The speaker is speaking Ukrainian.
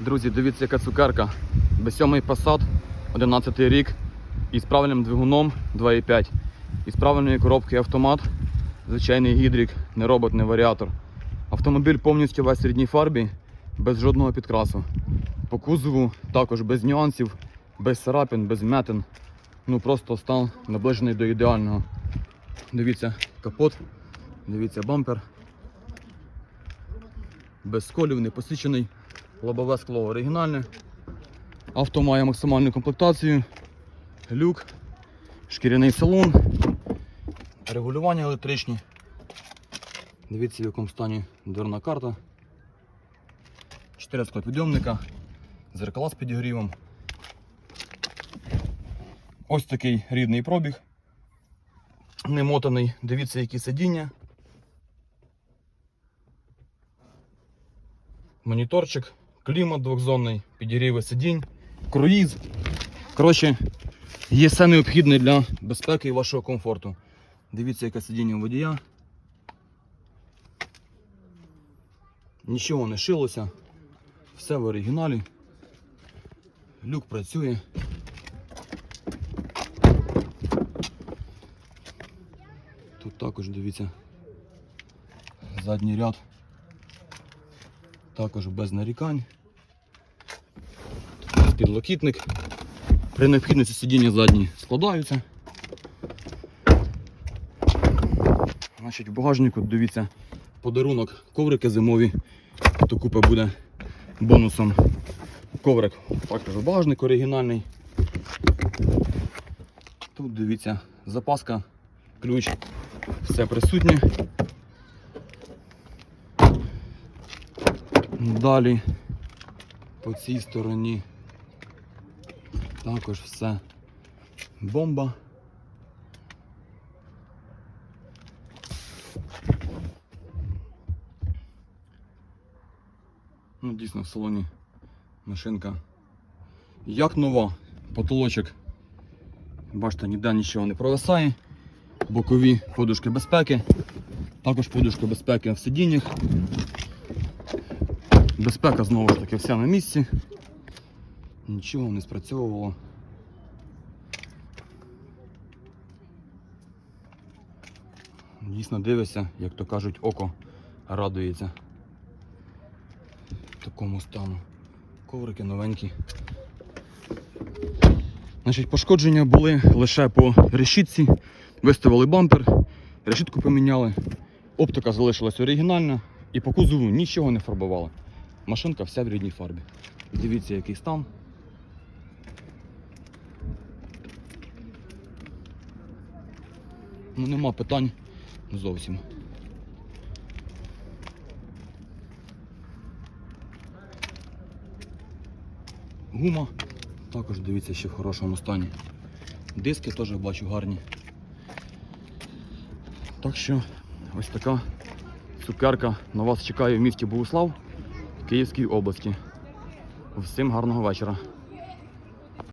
Друзі, дивіться, яка цукерка. Б7 Passat, 11 рік, із правильним двигуном 2,5. Із правильної коробки автомат, звичайний гідрик, не робот, не варіатор. Автомобіль повністю весь в рідній фарбі, без жодного підкрасу. По кузову також без нюансів, без царапин, без м'ятин. Ну просто стан наближений до ідеального. Дивіться капот, дивіться бампер. Без сколів, не посічений. Лобове скло оригінальне. Авто має максимальну комплектацію. Люк, шкіряний салон, регулювання електричні. Дивіться, в якому стані дверна карта. 4 склопідйомника, зеркала з підігрівом. Ось такий рідний пробіг. Немотаний. Дивіться, які сидіння. Моніторчик, клімат двохзонний, підігріви сидінь, круїз. Коротше, є все необхідне для безпеки і вашого комфорту. Дивіться, яке сидіння у водія. Нічого не шилося. Все в оригіналі. Люк працює. Тут також дивіться. Задній ряд. Також без нарікань. Підлокітник. При необхідності сидіння задні складаються. Значить, в багажнику дивіться подарунок, коврики зимові. То купа буде бонусом. Коврик також багажник оригінальний. Тут дивіться запаска, ключ, все присутнє. Далі по цій стороні також все бомба. Ну, дійсно в салоні машинка як нова, потолочок. Бачите, ніде нічого не провисає. Бокові подушки безпеки. Також подушка безпеки в сидіннях. Безпека знову ж таки вся на місці. Нічого не спрацьовувало. Дійсно дивишся, як то кажуть, око радується такому стану. Коврики новенькі. Значить, пошкодження були лише по решітці. Виставили бампер, решітку поміняли, оптика залишилась оригінальна і по кузову нічого не фарбували. Машинка вся в рідній фарбі. Дивіться, який стан. Ну, нема питань зовсім. Гума також дивіться ще в хорошому стані. Диски теж бачу гарні. Так що ось така цукерка на вас чекає в місті Богуслав Київській області. Всім гарного вечора.